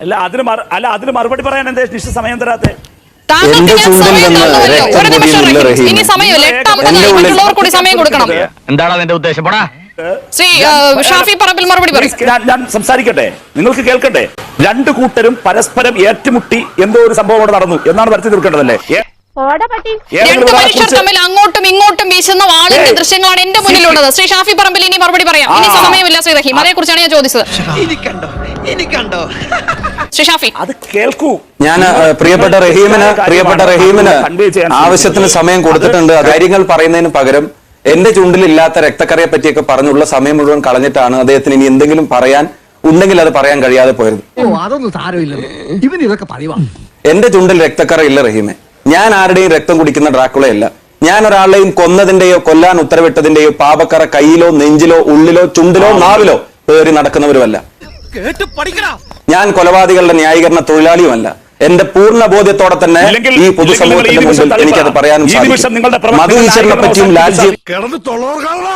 അല്ല അതിന് അല്ല അതിന് മറുപടി പറയാൻ എന്താ നിശ്ചിത സമയം തരാത്തെ? എന്താണ് അതിന്റെ ഉദ്ദേശം? ഷാഫി പറമ്പിൽ മറുപടി ഞാൻ- സംസാരിക്കട്ടെ? നിങ്ങൾക്ക് കേൾക്കട്ടെ? രണ്ടു കൂട്ടരും പരസ്പരം ഏറ്റുമുട്ടി എന്തോ ഒരു സംഭവം അവിടെ നടന്നു. എന്നാണ് വരച്ചു തീർക്കേണ്ടതല്ലേ? രണ്ട് മനുഷ്യർ തമ്മിൽ അങ്ങോട്ടും ഇങ്ങോട്ടും വീശുന്ന വാളിന്റെ ദൃശ്യങ്ങളാണ് എന്റെ മുന്നിലുള്ളത്. ശ്രീ ഷാഫി പറമ്പിൽ ഇനി മറുപടി പറയാം. ഇനി സമയമില്ല ശ്രീ റഹീം. അതേ കുറിച്ചാണ് ഞാൻ ചോദിച്ചത്. ശ്രീ ഷാഫി. അത് കേൾക്കൂ. ഞാൻ പ്രിയപ്പെട്ട റഹീമിന് പ്രിയപ്പെട്ട റഹീമിന് ആവശ്യത്തിന് സമയം കൊടുത്തിട്ടുണ്ട്. കാര്യങ്ങൾ പറയുന്നതിന് പകരം എന്റെ ചുണ്ടിലില്ലാത്ത രക്തക്കറിയെ പറ്റിയൊക്കെ പറഞ്ഞുള്ള സമയം മുഴുവൻ കളഞ്ഞിട്ടാണ് അദ്ദേഹത്തിന് ഇനി എന്തെങ്കിലും പറയാൻ ഉണ്ടെങ്കിൽ അത് പറയാൻ കഴിയാതെ പോയത് ഓ അതൊന്നും ഇതൊക്കെ പറയുവാ എന്റെ ചുണ്ടിൽ രക്തക്കറ ഇല്ല റഹീമെ. ഞാൻ ആരുടെയും രക്തം കുടിക്കുന്ന ഡ്രാക്കുളയല്ല ഞാൻ ഒരാളെയും കൊന്നതിന്റെയോ കൊല്ലാൻ ഉത്തരവിട്ടതിന്റെയോ പാപക്കറ കയ്യിലോ നെഞ്ചിലോ ഉള്ളിലോ ചുണ്ടിലോ നാവിലോ പേറി നടക്കുന്നവരുമല്ല. ഞാൻ കൊലപാതകളുടെ ന്യായീകരണ തൊഴിലാളിയുമല്ല. എന്റെ പൂർണ ബോധ്യത്തോടെ തന്നെ ഈ പൊതുസമൂഹത്തിന്റെ മുമ്പിൽ എനിക്കത് പറയാനും ഈ നിമിഷം നിങ്ങളുടെ സാധിക്കും മധു ഈശ്വരനെ പറ്റിയും ലാൽജി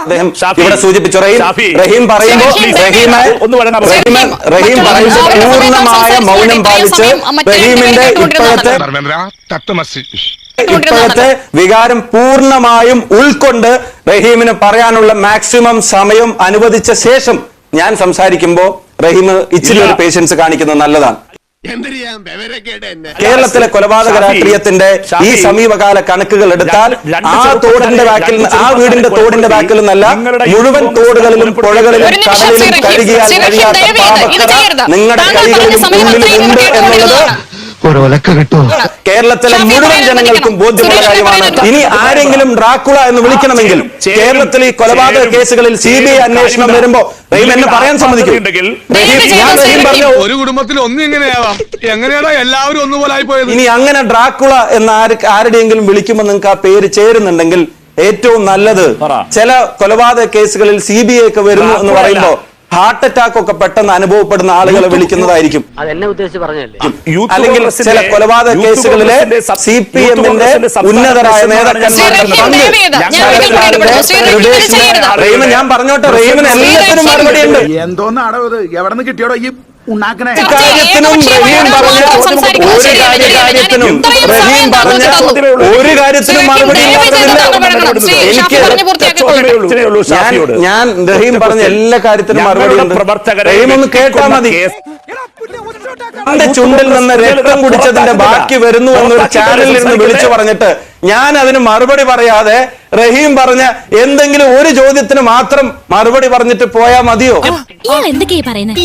അദ്ദേഹം ഇവിടെ സൂചിപ്പിച്ചു റഹീം. റഹീം പറയുമ്പോൾ റഹീമെ റഹീം പറയുമ്പോൾ പൂർണമായ മൗനം പാലിച്ച് റഹീമിന്റെ. ഇപ്പോഴത്തെ ഇപ്പോഴത്തെ വികാരം പൂർണമായും ഉൾക്കൊണ്ട് റഹീമിന് പറയാനുള്ള മാക്സിമം സമയം അനുവദിച്ച ശേഷം ഞാൻ സംസാരിക്കുമ്പോ റഹീം ഇച്ചിരി ഒരു പേഷ്യൻസ് കാണിക്കുന്നത് നല്ലതാണ്. കേരളത്തിലെ കൊലപാതക രാഷ്ട്രീയത്തിന്റെ ഈ സമീപകാല കണക്കുകൾ എടുത്താൽ ആ തോടിന്റെ ബാക്കിൽ ആ വീടിന്റെ തോടിന്റെ ബാക്കിൽ നിന്നല്ല മുഴുവൻ തോടുകളിലും പുഴകളിലും കടലിലും കഴുകിയാൽ കഴിയാത്ത. നിങ്ങളുടെ കൈകളിലും ഉള്ളിലും ഉണ്ട് എന്നുള്ളത് കേട്ടുകൊണ്ടിരുന്നതാണ്. ഒരൊലക്ക കിട്ടുമോ കേരളത്തിലെ മുഴുവൻ ജനങ്ങൾക്കും. ബോധ്യമുള്ള കാര്യമാണ് ഇനി ആരെങ്കിലും ഡ്രാക്കുള എന്ന് വിളിക്കണമെങ്കിൽ കേരളത്തിൽ ഈ കൊലപാതക കേസുകളിൽ സി ബി ഐ അന്വേഷണം വരുമ്പോ റഹീം എന്നെ പറയാൻ സമ്മതിക്കും. ഉണ്ടെങ്കിൽ ഞാൻ റഹീം പറഞ്ഞു ഒരു കുടുംബത്തിൽ ഒന്നും ഇങ്ങനെയാവാം എങ്ങനെയാണോ എല്ലാവരും ഒന്നുപോലെ ആയി പോയത്? ഇനി അങ്ങനെ ഡ്രാക്കുള എന്ന് ആര് ആരുടെയെങ്കിലും വിളിക്കുമ്പോൾ നിങ്ങൾക്ക് ആ പേര് ചേരുന്നുണ്ടെങ്കിൽ ഏറ്റവും നല്ലത് ചില കൊലപാതക കേസുകളിൽ സി ബി ഐ ഒക്കെ വരുന്നു എന്ന് പറയുമ്പോ. ഹാർട്ട് അറ്റാക്ക് ഒക്കെ പെട്ടെന്ന് അനുഭവപ്പെടുന്ന ആളുകളെ വിളിക്കുന്നതായിരിക്കും. അല്ലെങ്കിൽ ചില കൊലപാതക കേസുകളിലെ സി പി എമ്മിന്റെ ഉന്നതരായ നേതാക്കന്മാരുടെ ഞാൻ പറഞ്ഞോട്ടെ റഹീമിന് എല്ലാത്തിനും റഹീം, മറുപടിയുണ്ട് എന്തോന്നാണോ ഇത്? എവിടെ നിന്ന് കിട്ടിയോടോ ഈ ഉണ്ടാക്കണേ കാര്യത്തിനും റഹീം പറഞ്ഞ മാത്രം സംസാരിക്കുന്നത് ഒരു ശരിയല്ല. കാര്യ- ഞാൻ കാര്യത്തിനും റഹീം പറഞ്ഞ ഒരു കാര്യത്തിനും മറുപടി എനിക്ക് ഞാൻ റഹീം പറഞ്ഞ എല്ലാ കാര്യത്തിനും മറുപടി ഞങ്ങളുടെ റഹീം ഒന്ന് കേട്ടാ മതി. എന്റെ ചുണ്ടിൽ നിന്ന് രക്തം കുടിച്ചതിന്റെ ബാക്കി വരുന്നു എന്നൊരു ചാനലിൽ നിന്ന് വിളിച്ചു പറഞ്ഞിട്ട് ഞാൻ അതിന് മറുപടി പറയാതെ റഹീം പറഞ്ഞ എന്തെങ്കിലും ഒരു ചോദ്യത്തിന് മാത്രം മറുപടി പറഞ്ഞിട്ട് പോയാ മതിയോ? എന്തൊക്കെയാ പറയുന്നത്